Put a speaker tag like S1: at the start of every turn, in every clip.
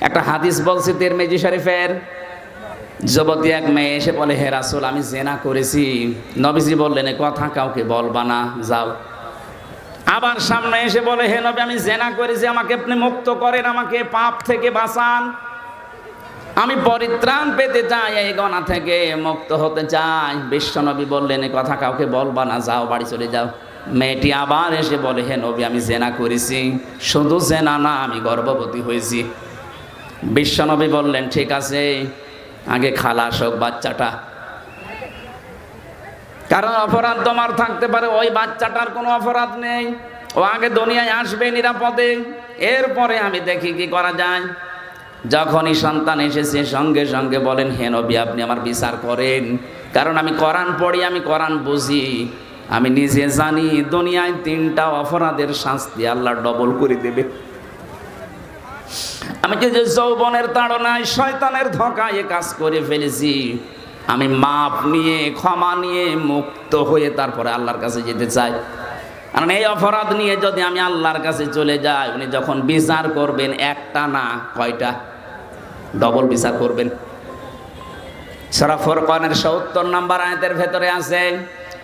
S1: একটা হাদিস বলছি তিরমিজি শরীফের। যুবতী এক মেয়ে এসে বলে, হে রাসুল, আমি জেনা করেছি। নবীজি বললেন, "এ কথা কাউকে বলবা না, যাও। আবার সামনে এসে বলে, হে নবী, আমি জেনা করেছি, আমাকে আপনি মুক্ত করেন, আমাকে পাপ থেকে বাঁচান। আমি পরিত্রাণ পেতে চাই, এই গণা থেকে মুক্ত হতে চাই। বিশ্বনবী বললেন কথা কাউকে বলবা না, যাও, বাড়ি চলে যাও। মেয়েটি আবার এসে বলে, হে নবী, আমি জেনা করেছি। শুধু জেনা না, আমি গর্ভবতী হয়েছি। বিশ্বনবী বললেন, ঠিক আছে, আগে খালাস হোক বাচ্চাটা। কারণ অপরাধ তোমার থাকতে পারে, ওই বাচ্চাটার কোনো অপরাধ নেই। ও আগে দুনিয়ায় আসবে নিরাপদে, এরপরে আমি দেখি কি করা যায়। যখনই সন্তান এসেছে, সঙ্গে সঙ্গে বলেন, হে নবী, আপনি আমার বিচার করেন। কারণ আমি কোরআন পড়ি, আমি কোরআন বুঝি। আমি নিজে জানি দুনিয়ায় তিনটা অপরাধের শাস্তি আল্লাহ ডবল করে দেবে। আমি যে যৌবনের তাড়নায় শয়তানের ধোকায় কাজ করে ফেলেছি, আমি মাপ নিয়ে, ক্ষমা নিয়ে মুক্ত হয়ে তারপরে আল্লাহর কাছে যেতে চাই। কারণ এই অপরাধ নিয়ে যদি আমি আল্লাহর কাছে চলে যাই, উনি যখন বিচার করবেন, একটা না, কয়টা? ডবল বিচার করবেন। সরা ফোরকানের সত্তর নাম্বার আয়াতের ভেতরে আছে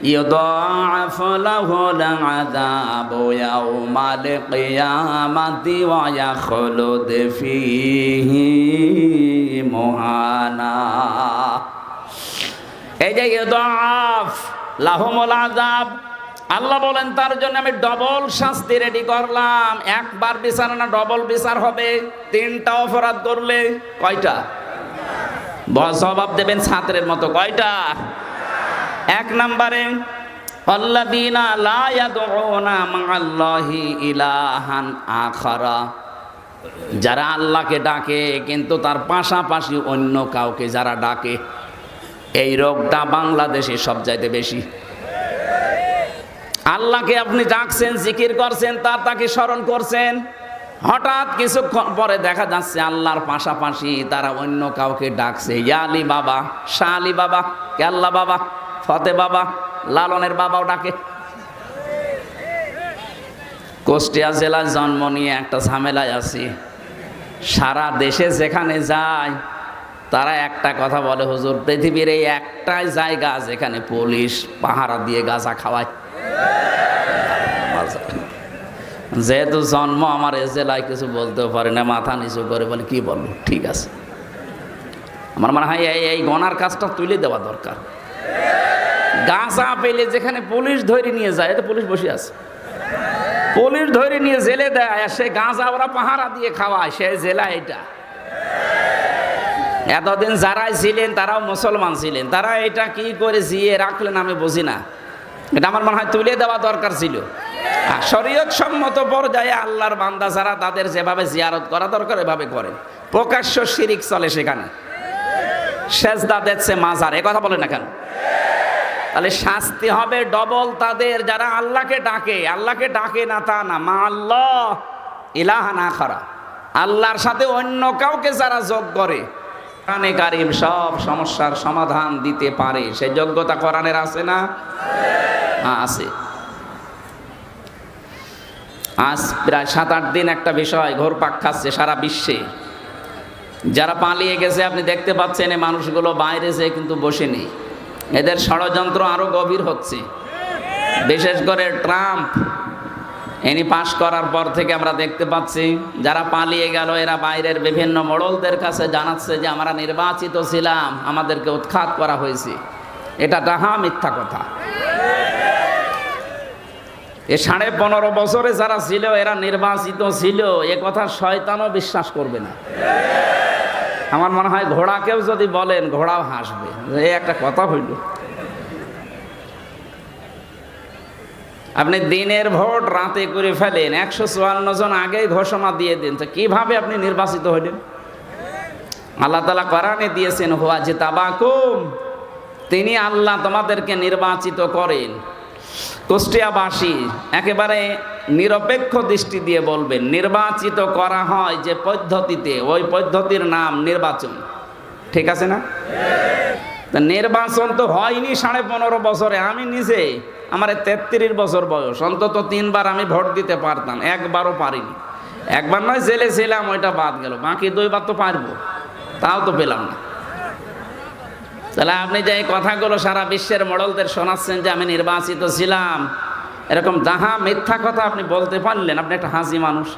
S1: يضاعف له العذاب يوم القيامة ويخلد فيه مهانا এই যে ইদাফ লাহুমুল আযাব আল্লাহ বলেন তার জন্য আমি ডবল শাস্তি রেডি করলাম একবার বিচার না ডবল বিচার হবে তিনটা অপরাধ করলে কয়টা বস জবাব দেবেন ছাত্রের মতো কয়টা এক নম্বরে ইলাহান যারা আল্লাহকে ডাকে, কিন্তু তার পাশাপাশি অন্য কাউকে যারা ডাকে, এই রোগটা বাংলাদেশে সব চাইতে বেশি। আল্লাহকে আপনি ডাকছেন, জিকির করছেন, তার তাকে স্মরণ করছেন, হঠাৎ কিছুক্ষণ পরে দেখা যাচ্ছে আল্লাহর পাশাপাশি তারা অন্য কাউকে ডাকছে ইয়ালি বাবা, শাহ আলী বাবা কেল্লা বাবা? ফতে বাবা, লালনের বাবাও ডাকে। কুষ্টিয়া জেলায় জন্ম নিয়ে একটা ঝামেলায় আছি। সারা দেশে যেখানে যায়, তারা একটা কথা বলে, হুজুর, পৃথিবীর এই একটাই জায়গা যেখানে পুলিশ পাহারা দিয়ে গাঁজা খাওয়ায়। যেহেতু জন্ম আমার এ জেলায়, কিছু বলতেও পারে না, মাথা নিচু করে বলে, কি বলব? ঠিক আছে। আমার মনে হয় এই গনার কাজটা তুলে দেওয়া দরকার। গাঁজা পেলে যেখানে পুলিশ ধরে নিয়ে যায় তো পুলিশ বসে আছে। পুলিশ ধরে নিয়ে জেলে দেয়, আর সে গাঁজা ওরা পাহারা দিয়ে খাওয়ায়, সে জেলা এটা। এতদিন যারাই ছিলেন, তারাও মুসলমান ছিলেন। তারা এটা কি করে জিয়ে রাখলেন আমি বুঝি না। এটা আমার মনে হয় তুলে দেওয়া দরকার ছিল। শরীয়ত সম্মত পর্যায়ে আল্লাহর বান্দা যারা, তাদের যেভাবে জিয়ারত করা দরকার, এভাবে করেন। প্রকাশ্য শিরিক চলে সেখানে। সেজদা দিচ্ছে মাজার, এ কথা বলে না কেন? তাহলে শাস্তি হবে ডবল তাদের যারা আল্লাহকে ডাকে। আল্লাহকে ডাকে না তা না। মা আল্লাহ ইলাহা না খারা। আল্লাহর সাথে অন্য কাউকে যারা যোগ করে, কোরআনে কারিম সব সমস্যার সমাধান দিতে পারে। সে যোগ্যতা কোরআনের আছে না? আছে। আজ প্রায় সাত আট দিন একটা বিষয় ঘোরপাক খাচ্ছে সারা বিশ্বে। যারা পালিয়ে গেছে, আপনি দেখতে পাচ্ছেন এই মানুষগুলো বাইরে যে কিন্তু বসে নেই। এদের ষড়যন্ত্র আরও গভীর হচ্ছে। বিশেষ করে ট্রাম্প এনি পাশ করার পর থেকে আমরা দেখতে পাচ্ছি, যারা পালিয়ে গেল, এরা বাইরের বিভিন্ন মোড়লদের কাছে জানাচ্ছে যে, আমরা নির্বাচিত ছিলাম, আমাদেরকে উৎখাত করা হয়েছে। এটা ডাহা মিথ্যা কথা। এ সাড়ে পনেরো বছরে যারা ছিল, এরা নির্বাচিত ছিল, এ কথা শয়তানও বিশ্বাস করবে না। আমার মনে হয় ঘোড়াকেও যদি বলেন, ঘোড়াও হাসবে। এই একটা কথা হইল। আপনি দিনের ভোট রাতে করে ফেলেন, একশো চুয়ান্ন জন আগেই ঘোষণা দিয়ে দিন। তো কীভাবে আপনি নির্বাচিত হইলেন? আল্লাহ তালা কোরআনে দিয়েছেন, হুয়া যে তাবাকুম তিনি আল্লাহ তোমাদেরকে নির্বাচিত করেন। কুষ্টিয়াবাসী একেবারে নিরপেক্ষ দৃষ্টি দিয়ে বলবেন, নির্বাচিত করা হয় যে পদ্ধতিতে, ওই পদ্ধতির নাম নির্বাচন। ঠিক আছে না? নির্বাচন তো হয়নি সাড়ে পনেরো বছরে, আমি নিজে, আমার তেত্রিশ বছর বয়স, অন্তত তিনবার আমি ভোট দিতে পারতাম, একবারও পারিনি। একবার নয়, জেলে ছিলাম, ওইটা বাদ গেল, বাকি দুইবার তো পারব, তাও তো পেলাম না। তাহলে আপনি যে এই কথাগুলো সারা বিশ্বের মডলদের শোনাচ্ছেন যে আমি নির্বাচিত ছিলাম, এরকম যাহা মিথ্যা কথা আপনি বলতে পারলেন, আপনি একটা হাসি মানুষ।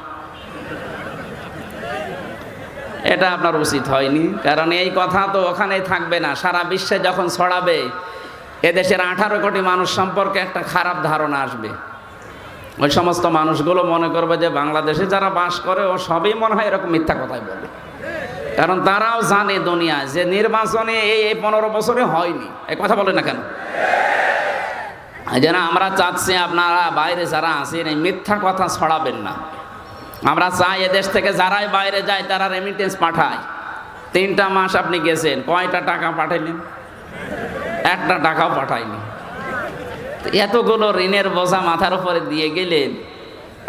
S1: এটা আপনার উচিত হয়নি, কারণ এই কথা তো ওখানেই থাকবে না। সারা বিশ্বে যখন ছড়াবে, এদেশের আঠারো কোটি মানুষ সম্পর্কে একটা খারাপ ধারণা আসবে। ওই সমস্ত মানুষগুলো মনে করবে যে বাংলাদেশে যারা বাস করে, ও সবই মনে হয় এরকম মিথ্যা কথাই বলে। কারণ তারাও জানে দুনিয়ায় যে নির্বাচনে এই এই পনেরো বছরে হয়নি। এই কথা বলে না কেন? যেন আমরা চাচ্ছি আপনারা বাইরে যারা আসেন এই মিথ্যা কথা ছড়াবেন না। আমরা চাই এদেশ থেকে যারাই বাইরে যায়, তারা রেমিটেন্স পাঠায়। তিনটা মাস আপনি গেছেন, কয়টা টাকা পাঠাইলেন? একটা টাকাও পাঠায়নি এতগুলো ঋণের বোঝা মাথার উপরে দিয়ে গেলেন।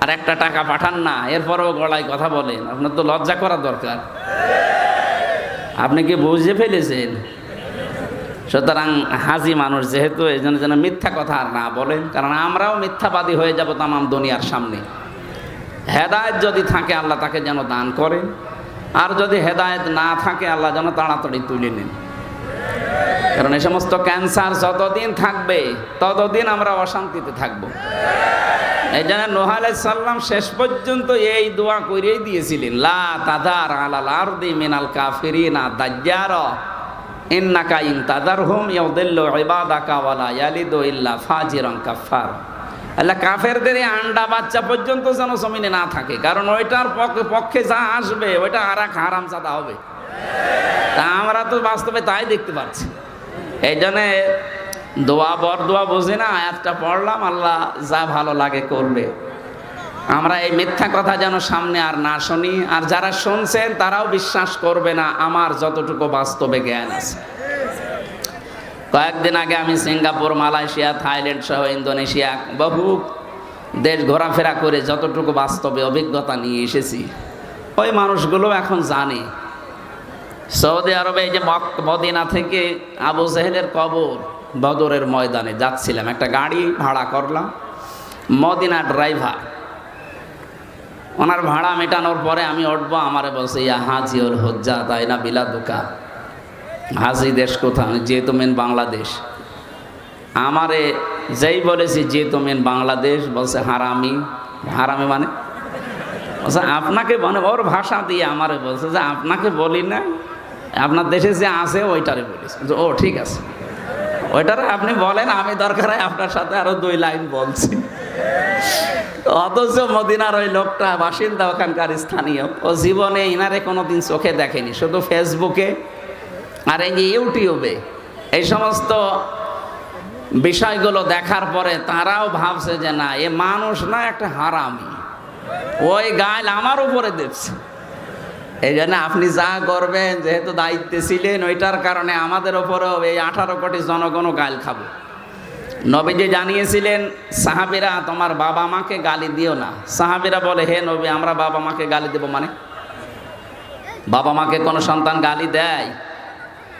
S1: আর একটা টাকা পাঠান না, এরপরেও গলায় কথা বলেন, আপনার তো লজ্জা করা দরকার। আপনি কি বুঝে ফেলেছেন? সুতরাং হাজি মানুষ যেহেতু, এই জন্য যেন মিথ্যা কথা আর না বলেন, কারণ আমরাও মিথ্যাবাদী হয়ে যাব তামাম দুনিয়ার সামনে। হেদায়েত যদি থাকে, আল্লাহ তাকে যেন দান করেন। আর যদি হেদায়েত না থাকে, আল্লাহ যেন তাড়াতাড়ি তুলে নেন। কারণ এই সমস্ত ক্যান্সার যতদিন থাকবে, ততদিন আমরা অশান্তিতে থাকব। এই জন্য নোহ সাল্লাম শেষ পর্যন্ত এই দোয়া করেই দিয়েছিলেন, লা তাদার আলাল আরদি মিনাল কাফিরিনা দাজ্জার, ইন্নাকা ইন তাদারহুম ইয়াউদিল্লু ইবাদাকা ওয়ালা ইয়ালিদু ইল্লা ফাজিরান কাফার আল্লাহ কাফেরদের আন্ডা বাচ্চা পর্যন্ত যেন জমিনে না থাকে, কারণ ওইটার পক্ষে পক্ষে যা আসবে, ওইটা আর এক হারাম চাঁদা হবে। তা আমরা তো বাস্তবে তাই দেখতে পাচ্ছি। এই জন্যে দোয়া বর দোয়া বুঝি না, আয়াতটা পড়লাম, আল্লাহ যা ভালো লাগে করবে। আমরা এই মিথ্যা কথা যেন সামনে আর না শুনি, আর যারা শুনছেন তারাও বিশ্বাস করবে না, আমার যতটুকু বাস্তবে জ্ঞান আছে। কয়েকদিন আগে আমি সিঙ্গাপুর, মালয়েশিয়া, থাইল্যান্ড সহ ইন্দোনেশিয়া বহু দেশ ঘোরাফেরা করে যতটুকু বাস্তবে অভিজ্ঞতা নিয়ে এসেছি, ওই মানুষগুলো এখন জানে। সৌদি আরবে এই যে মদিনা থেকে আবু জাহেলের কবর বদরের ময়দানে যাচ্ছিলাম। একটা গাড়ি ভাড়া করলাম। মদিনা ড্রাইভার, ওনার ভাড়া মেটানোর পরে আমি উঠবো, আমারে বলছে, ইয়া হাজি ওল হজ্জা তাই না বিলা দোকা হাজি দেশ কোথায়? যেহেতু মেন বাংলাদেশ। আমারে যেই বলেছি, যেহেতু মেন বাংলাদেশ, বলছে, হারামি। হারামি মানে? বলছে, আপনাকে মানে ওর ভাষা দিয়ে আমারে বলছে যে, আপনাকে বলি না আপনার দেশে যে আছে, ওইটারে বলিস ও, ঠিক আছে। ওইটারে আপনি বলেন, আমি দরকার হয় আপনার সাথে আরও দুই লাইন বলছি। অথচ মদিনার ওই লোকটা বাসিন্দা ওখানকার স্থানীয়। ও জীবনে ইনারে কোনোদিন চোখে দেখেনি, শুধু ফেসবুকে আর এই যে ইউটিউবে। এই সমস্ত বিষয়গুলো দেখার পরে তারাও ভাবছে যে না, এ মানুষ না একটা হারামি। ওই গাইল আমার উপরে দেখছে এই জন্য আপনি যা করবেন, যেহেতু দায়িত্বে ছিলেন, ওইটার কারণে আমাদের ওপরেও এই আঠারো কোটি জনগণও গাল খাব। নবীজি জানিয়েছিলেন, সাহাবিরা, তোমার বাবা মাকে গালি দিও না। সাহাবিরা বলে, হে নবী, আমরা বাবা মাকে গালি দেব মানে? বাবা মাকে কোনো সন্তান গালি দেয়।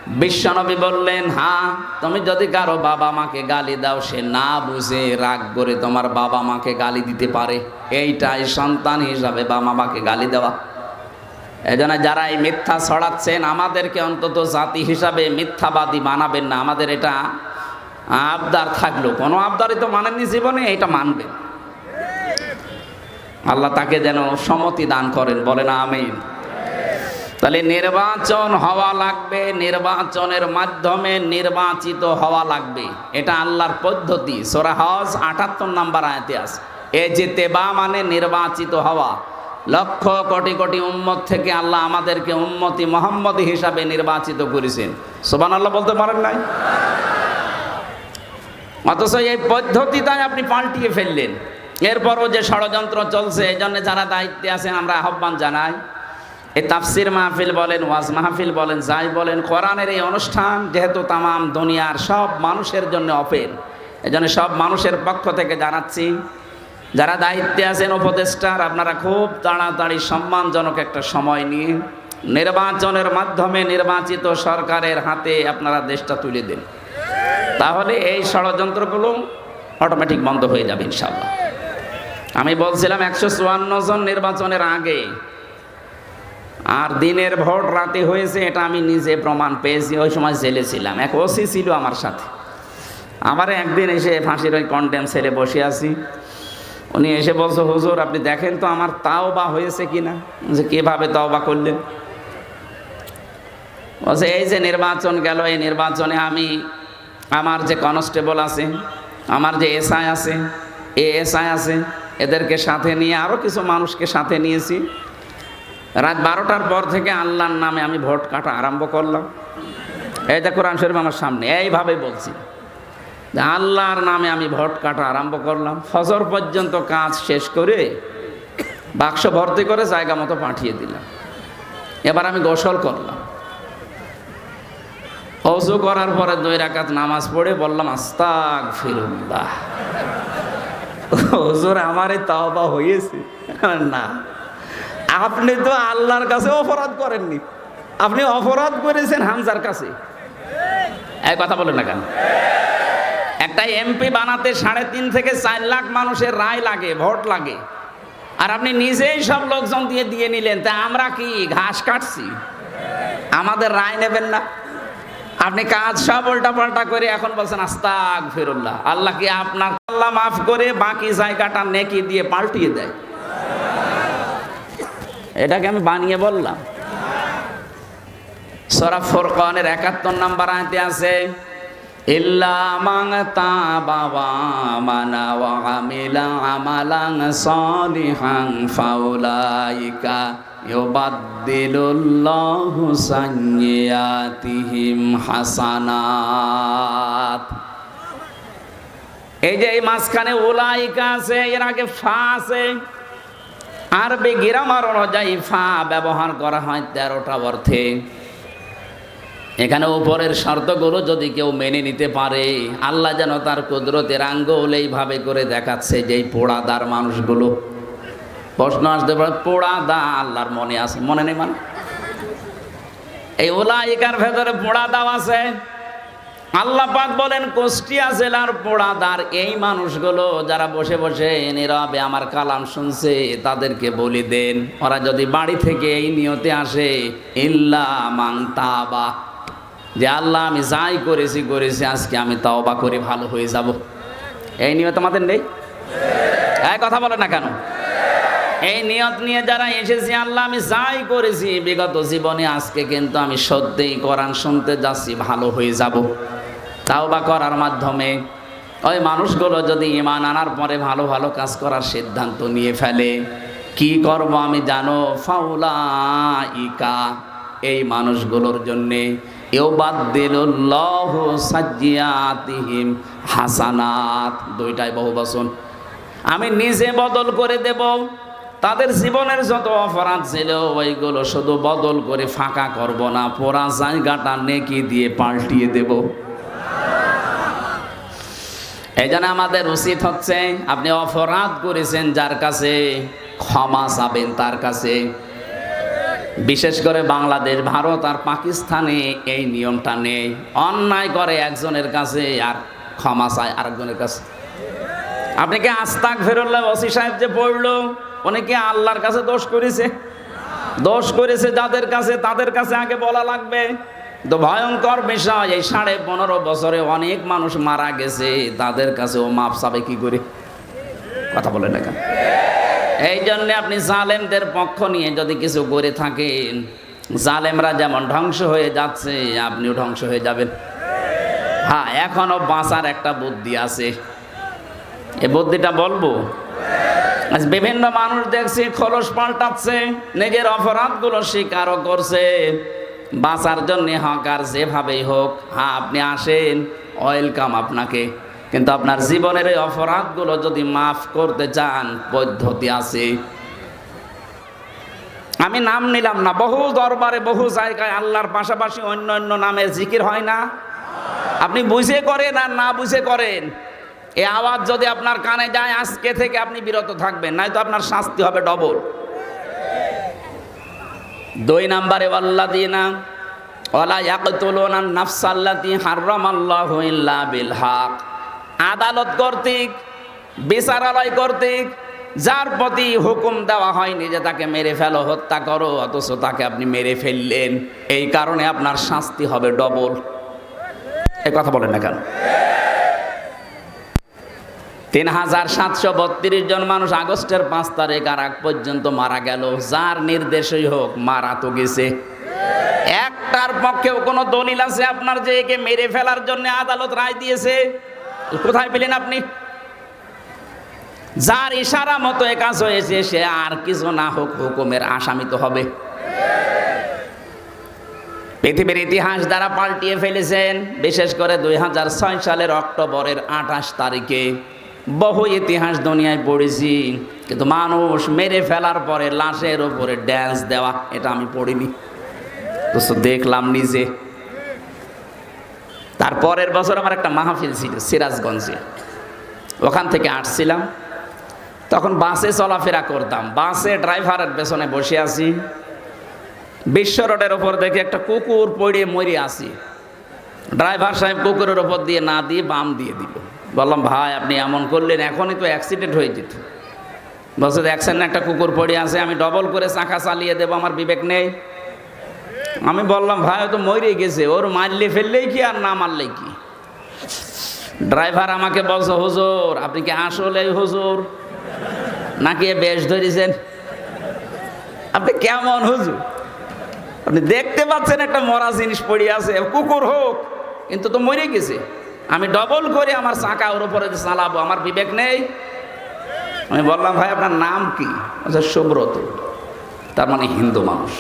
S1: বিশ্বনবী বললেন হ্যাঁ তুমি যদি কারও বাবা মাকে গালি দাও, সে না বুঝে রাগ করে তোমার বাবা মাকে গালি দিতে পারে। এইটাই সন্তান হিসাবে বাবা মাকে গালি দেওয়া। এই জন্য যারা এই মিথ্যা ছড়াচ্ছেন, আমাদেরকে অন্তত জাতি হিসাবে মিথ্যাবাদী বানাবেন না। আমাদের এটা আবদার থাকল। কোনো আবদারই তো মানেননি জীবনে, এটা মানবেন। আল্লাহ তাকে যেন সমতি দান করেন, বলেন আমিন। তাহলে নির্বাচন হওয়া লাগবে, নির্বাচনের মাধ্যমে নির্বাচিত হওয়া লাগবে। এটা আল্লাহর পদ্ধতি। সোরা হজ আটাত্তর নাম্বার আয়াতে আছে। এ যে তেবা মানে নির্বাচিত হওয়া। লক্ষ কোটি কোটি উম্মত থেকে আল্লাহ আমাদেরকে উম্মতি মোহাম্মদ হিসাবে নির্বাচিত করেছেন। সোবান আল্লাহ বলতে পারেন নাই? অথচ এই পদ্ধতিটাই আপনি পাল্টিয়ে ফেললেন। এরপরও যে ষড়যন্ত্র চলছে এই জন্য যারা দায়িত্বে আছেন, আমরা আহ্বান জানাই। এই তাফসির মাহফিল বলেন, ওয়াজ মাহফিল বলেন, যাই বলেন, কোরআনের এই অনুষ্ঠান যেহেতু তামাম দুনিয়ার সব মানুষের জন্য অপেন এই সব মানুষের পক্ষ থেকে জানাচ্ছি যারা দায়িত্বে আছেন উপদেষ্টার, আপনারা খুব তাড়াতাড়ি সম্মানজনক একটা সময় নিয়ে নির্বাচনের মাধ্যমে নির্বাচিত সরকারের হাতে আপনারা দেশটা তুলে দিন। তাহলে এই ষড়যন্ত্রগুলো অটোমেটিক বন্ধ হয়ে যাবে ইনশাল্লাহ আমি বলছিলাম একশো চুয়ান্ন জন নির্বাচনের আগে আর দিনের ভোট রাতে হয়েছে, এটা আমি নিজে প্রমাণ পেয়েছি, ওই সময় জেলে ছিলাম। এক ওসি ছিল আমার সাথে। আমার একদিন এসে ফাঁসির ওই কন্ডেম ছেড়ে বসে আছি। উনি এসে বলছো, হুজুর, আপনি দেখেন তো আমার তাও বা হয়েছে কিনা? যে কীভাবে তাও বা করলেন? বলছে, এই যে নির্বাচন গেল, এই নির্বাচনে আমি, আমার যে কনস্টেবল আছে, আমার যে এসআই আছে, এ এসআই আছে, এদেরকে সাথে নিয়ে আরও কিছু মানুষকে সাথে নিয়েছি। রাত বারোটার পর থেকে আল্লাহর নামে আমি ভোট কাটা আরম্ভ করলাম। এই যে কোরআন শরীফ আমার সামনে এইভাবে বলছি। আল্লাহর নামে আমি ভোট কাটা আরম্ভ করলাম। ফজর পর্যন্ত কাজ শেষ করে বাক্স ভর্তি করে জায়গা মতো পাঠিয়ে দিলাম। এবার আমি গোসল করলাম। অজু করার পরে দুই রাকাত নামাজ পড়ে বললাম আস্তাক ফিরুল্লাহ হুজুর, আমারে তাওবা হয়েছে। না, আপনি তো আল্লাহর কাছে অপরাধ করেননি। আপনি অপরাধ করেছেন হামজার কাছে। এই কথা বলেন না কেন? একটা এমপি বানাতে সাড়ে তিন থেকে চার লাখ মানুষের রায় লাগে, ভোট লাগে। আর আপনি নিজেই সব লোকজন দিয়ে দিয়ে নিলেন, তা আমরা কি ঘাস কাটছি? আমাদের রায় নেবেন না। আপনি কাজ সব উল্টা পাল্টা করে এখন বলছেন আস্তাক ফিরুল্লাহ আল্লাহ কি আপনার আল্লাহ মাফ করে বাকি জায়গাটা নেকি দিয়ে পাল্টিয়ে দেয়? এটাকে আমি বানিয়ে বললাম। সরা ফোরকানের একাত্তর নাম্বার আয়তে আছে ইল্লা মাং তাবা মানা ওয়া আমিলা আমালান সালিহান ফাউলাইকা ইউবাদদিলুল্লাহু সাইয়্যাতিহিম হাসানাত। এই যে এই মাঝখানে ওলাইকা আছে, এর আগে ফা আছে। আরবি গিরামার অনুযায়ী ফা ব্যবহার করা হয় তেরোটা অর্থে। এখানে উপরের শর্তগুলো যদি কেউ মেনে নিতে পারে, আল্লাহ যেন তার কুদরতের আঙ্গুল এইভাবে করে দেখাচ্ছে যে পোড়াদার মানুষগুলো। প্রশ্ন আসতে পারে, পোড়াদা আল্লাহর মনে আছে? মনে নেই মানে? এই ওলাইকার ভেতরে পোড়া দাও আছে। আল্লাহ পাক বলেন, কুষ্টিয়া জেলার পোড়াদার এই মানুষগুলো যারা বসে বসে নীরবে আমার কালাম শুনছে, তাদেরকে বলি দেন। ওরা যদি বাড়ি থেকে এই নিয়তে আসে, ইল্লা মাং যে আল্লাহ, আমি যাই করেছি করেছি, আজকে আমি তাওবা করে ভালো হয়ে যাব। এই নিয়ত আমাদের নেই? এই কথা বলে না কেন? এই নিয়ত নিয়ে যারা এসেছি, আল্লাহ, আমি যাই করেছি, বিগত জীবনে, আজকে কিন্তু আমি সত্যিই কোরআন শুনতে যাচ্ছি, ভালো হয়ে যাব। তাও বা করার মাধ্যমে ওই মানুষগুলো যদি ইমান আনার পরে ভালো ভালো কাজ করার সিদ্ধান্ত নিয়ে ফেলে, কি করব আমি জানো? ফাউলা ইকা এই মানুষগুলোর জন্যে হাসানাত। দুইটাই বহু আমি নিজে বদল করে দেব। তাদের জীবনের যত অপরাধ ছিল, ওইগুলো শুধু বদল করে ফাঁকা করব না। পোড়া জায়গাটা নেকি দিয়ে পাল্টিয়ে দেব। এই জন্য আমাদের উচিত হচ্ছে, আপনি অপরাধ করেছেন যার কাছে ক্ষমা চাবেন, তার কাছে বিশেষ করে বাংলাদেশ, ভারত আর পাকিস্তানে এই নিয়মটা নেই। অন্যায় করে একজনের কাছে আর ক্ষমা চায় আরেকজনের কাছে। আপনি কি আস্তাক ফেরুল্লাহ ওসি সাহেব যে পড়ল, উনি কি আল্লাহর কাছে দোষ করেছে? দোষ করেছে যাদের কাছে, তাদের কাছে আগে বলা লাগবে। তো ভয়ঙ্কর বিষয়, এই সাড়ে পনেরো বছরে অনেক মানুষ মারা গেছে, তাদের কাছে ও মাপ সাবে কি করে? কথা বলে না এই জন্যে আপনি জালেমদের পক্ষ নিয়ে যদি কিছু করে থাকেন, জালেমরা যেমন ধ্বংস হয়ে যাচ্ছে, আপনিও ধ্বংস হয়ে যাবেন। হ্যাঁ এখনও বাঁচার একটা বুদ্ধি আছে। এ বুদ্ধিটা বলব? আজ বিভিন্ন মানুষ দেখছি খরচ পাল্টাচ্ছে, নিজের অপরাধগুলো স্বীকারও করছে। বাঁচার জন্য হকার যেভাবেই হোক হ্যাঁ আপনি আসেন, ওয়েলকাম আপনাকে। কিন্তু আপনার জীবনের এই অপরাধগুলো যদি মাফ করতে চান, পদ্ধতি আছে। আমি নাম নিলাম না, বহু দরবারে, বহু জায়গায় আল্লাহর পাশাপাশি অন্য অন্য নামের জিকির হয় না। আপনি বুঝে করেন আর না বুঝে করেন। এ আওয়াজ যদি আপনার কানে যায়, আজকে থেকে আপনি বিরত থাকবেন, নয়তো আপনার শাস্তি হবে ডবল। দুই নাম্বারে আল্লাহ দিয়ে না ওলা ইয়াকতুলুনা নাফসাল্লাতি হারামাল্লাহু ইল্লা বিল হক। আদালত কর্তৃক, বিচারালয় কর্তৃক, যার প্রতি হুকুম দেওয়া হয়নি যে তাকে মেরে ফেলো, হত্যা করো, অথচ তাকে আপনি মেরে ফেললেন। এই কারণে আপনার শাস্তি হবে ডবল। এই কথা বলেন না কেন? তিন হাজার সাতশো বত্রিশ জন মানুষ আগস্টের পাঁচ তারিখ আর আগ পর্যন্ত মারা গেল। যার নির্দেশই হোক, মারা তো গেছে। একটার পক্ষেও কোনো দলিল আছে আপনার যে একে মেরে ফেলার জন্য আদালত রায় দিয়েছে? কোথায় পেলেন আপনি? যার ইশারা মতো এ কাজ হয়েছে, সে আর কিছু না হোক হুকুমের আসামি তো হবে। পৃথিবীর ইতিহাস দ্বারা পাল্টিয়ে ফেলেছেন, বিশেষ করে দুই হাজার ছয় সালের অক্টোবরের আঠাশ তারিখে। বহু ইতিহাস দুনিয়ায় পড়েছি, কিন্তু মানুষ মেরে ফেলার পরে লাশের ওপরে ড্যান্স দেওয়া, এটা আমি পড়িনি। তো দেখলাম নিজে। তারপরের বছর আমার একটা মাহফিল ছিল সিরাজগঞ্জে। ওখান থেকে আসছিলাম। তখন বাসে চলাফেরা করতাম। বাসে ড্রাইভারের পেছনে বসে আছি। বিশ্ব রোডের ওপর দেখে একটা কুকুর পড়ে মরে আসি ড্রাইভার সাহেব কুকুরের ওপর দিয়ে না দিয়ে বাম দিয়ে দিল। বললাম, ভাই, আপনি এমন করলেন, এখনই তো অ্যাক্সিডেন্ট হয়ে যেত। বলছে, দেখছেন একটা কুকুর পড়ে আছে, আমি ডবল করে চাকা চালিয়ে দেবো, আমার বিবেক নেই। আমি বললাম, ভাই তো মরে গেছে, ওর মারলে ফেললেই কি আর না মারলেই কি? ড্রাইভার আমাকে বলছে, হুজুর, আপনি কি আসলে হুজুর? নাকি বেশ ধরেছেন? আপনি কেমন হুজুর? আপনি দেখতে পাচ্ছেন একটা মরা জিনিস পড়ে আছে, কুকুর হোক, কিন্তু তো মরে গেছে। আমি ডবল করে আমার চাকা ওর উপরে চালাবো, আমার বিবেক নেই। আমি বললাম, ভাই, আপনার নাম কি? আচ্ছা সুব্রত, তার মানে হিন্দু মানুষ।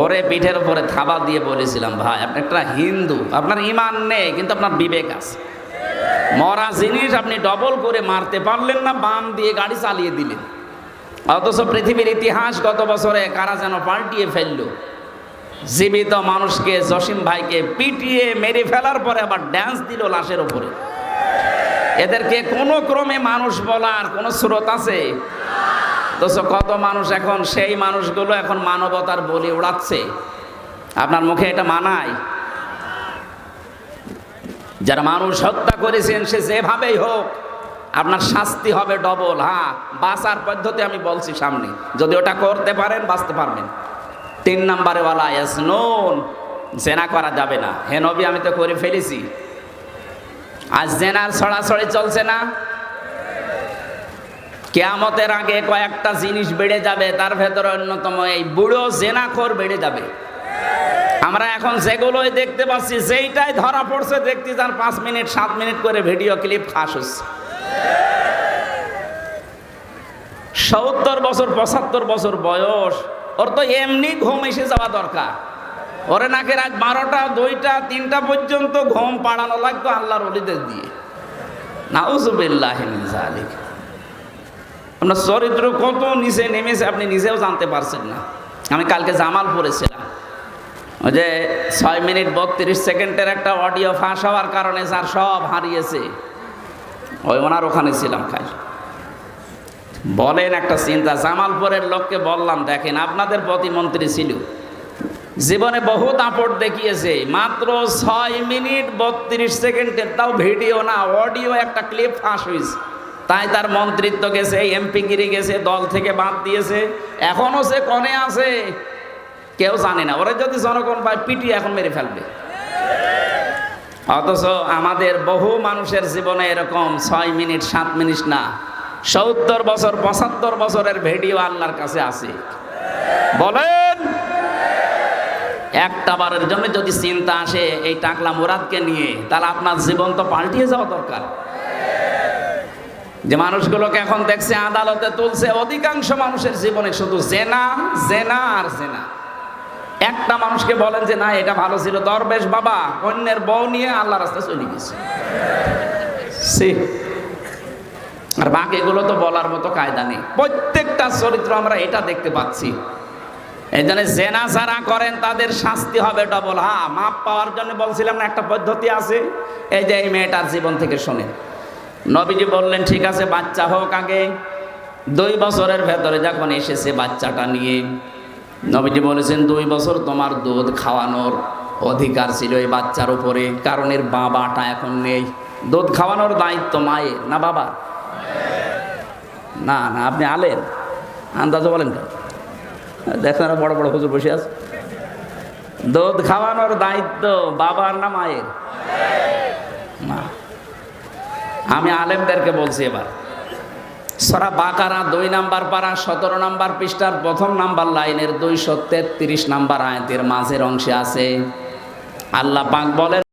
S1: ওরে পিঠের উপরে থাবা দিয়ে বলেছিলাম, ভাই, আপনি একটা হিন্দু, আপনার ইমান নেই, কিন্তু আপনার বিবেক আছে। মরা জিনিস আপনি ডবল করে মারতে পারলেন না, বাম দিয়ে গাড়ি চালিয়ে দিলেন। অথচ পৃথিবীর ইতিহাস গত বছরে কারা যেন পাল্টিয়ে ফেলল। জীবিত মানুষকে, জসিম ভাইকে পিটিয়ে মেরে ফেলার পরে আবার ড্যান্স দিল লাশের ওপরে এদেরকে কোনো ক্রমে মানুষ বলার কোনো স্রোত আছে? অথচ কত মানুষ এখন, সেই মানুষগুলো এখন মানবতার বলি উড়াচ্ছে। আপনার মুখে এটা মানায়? যারা মানুষ হত্যা করেছেন, সে যেভাবেই হোক, আপনার শাস্তি হবে ডবল হ্যাঁ? বাঁচার পদ্ধতি আমি বলছি সামনে। যদি ওটা করতে পারেন, বাঁচতে পারবেন। তিন নাম্বারে ওয়ালা এস নুন জেনা করা যাবে না। হেনবি আমি তো করে ফেলেছি। আজ জেনার ছড়াছড়ি চলছে না? কেয়ামতের আগে কয়েকটা জিনিস বেড়ে যাবে, তার ভেতরে অন্যতম এই বুড়ো জেনাখোর বেড়ে যাবে। আমরা এখন যেগুলোই দেখতে পাচ্ছি, যেইটাই ধরা পড়ছে, দেখতে যান পাঁচ মিনিট, সাত মিনিট করে ভিডিও ক্লিপ ফাঁস হচ্ছে। সত্তর বছর, পঁচাত্তর বছর বয়স, ওর তো এমনি ঘুম এসে যাওয়া দরকার। ওরে নাকি রাত বারোটা, দুইটা, তিনটা পর্যন্ত ঘুম পাড়ানো লাগতো আল্লাহর অলিদের দিয়ে। নাউজুবিল্লাহ জালিক আপনার চরিত্র কত নিচে নেমেছে আপনি নিজেও জানতে পারছেন না। আমি কালকে জামাল পড়েছিলাম। ওই যে ছয় মিনিট বত্রিশ সেকেন্ডের একটা অডিও ফাঁস হওয়ার কারণে স্যার সব হারিয়েছে। ওই ওনার ওখানে ছিলাম খাই বলেন একটা চিন্তা, জামালপুরের লোককে বললাম, দেখেন আপনাদের প্রতিমন্ত্রী ছিল। জীবনে বহু দাপট দেখিয়েছে, মাত্র ছয় মিনিট বত্রিশ সেকেন্ডের, তাও ভিডিও না, অডিও একটা ক্লিপ ফাঁস হয়েছে তাই তার মন্ত্রিত্ব গেছে এমপিগিরি গেছে, দল থেকে বাদ দিয়েছে। এখনও সে কনে আছে। কেউ জানে না। ওরা যদি জনগণ পায় পিটি এখন মেরে ফেলবে। অথচ আমাদের বহু মানুষের জীবনে এরকম ছয় মিনিট, সাত মিনিট না, সত্তর বছর, পঁচাত্তর বছরের ভিডিও আল্লাহর কাছে আছে। বলেন, একটা বারের জন্য যদি চিন্তা আসে, এই টাকলা মুরাদকে নিয়ে, তাহলে আপনার জীবন তো পাল্টিয়ে যাওয়া দরকার। যে মানুষগুলোকে এখন দেখছে আদালতে তুলছে, অধিকাংশ মানুষের জীবনে শুধু জেনা জেনা আর জেনা। একটা মানুষকে বলেন যে, না, এটা ভালো ছিল। দরবেশ বাবা, অন্যের বউ নিয়ে আল্লাহ রাস্তায় চলে গেছে। আর বাকিগুলো তো বলার মতো কায়দা নেই। প্রত্যেকটা চরিত্র আমরা এটা দেখতে পাচ্ছি। এই জন্য জেনা যারা করেন, তাদের শাস্তি হবে ডবল হ্যাঁ মাপ পাওয়ার জন্য বলছিলাম না, একটা পদ্ধতি আছে। এই যে এই মেয়েটার জীবন থেকে শোনেন নবীজি বললেন, ঠিক আছে, বাচ্চা হোক আগে। দুই বছরের ভেতরে যখন এসেছে বাচ্চাটা নিয়ে, নবীজি বলেছেন, দুই বছর তোমার দুধ খাওয়ানোর অধিকার ছিল এই বাচ্চার উপরে, কারণ এর বাবাটা এখন নেই। দুধ খাওয়ানোর দায়িত্ব মায়ের, না বাবা? না না, আপনি আলেন। আন্দাজও বলেন কেন? দেখেন বড় বড় হুজুর বসে আছে। দুধ খাওয়ানোর দায়িত্ব বাবার না মায়ের? না আমি আলেমদেরকে বলছি এবার। সরা বাকারা দুই নাম্বার পাড়া সতেরো নাম্বার পৃষ্ঠার প্রথম নাম্বার লাইনের দুইশো তেত্রিশ নাম্বার আয়াতের মাঝের অংশে আছে, আল্লাহ পাক বলেন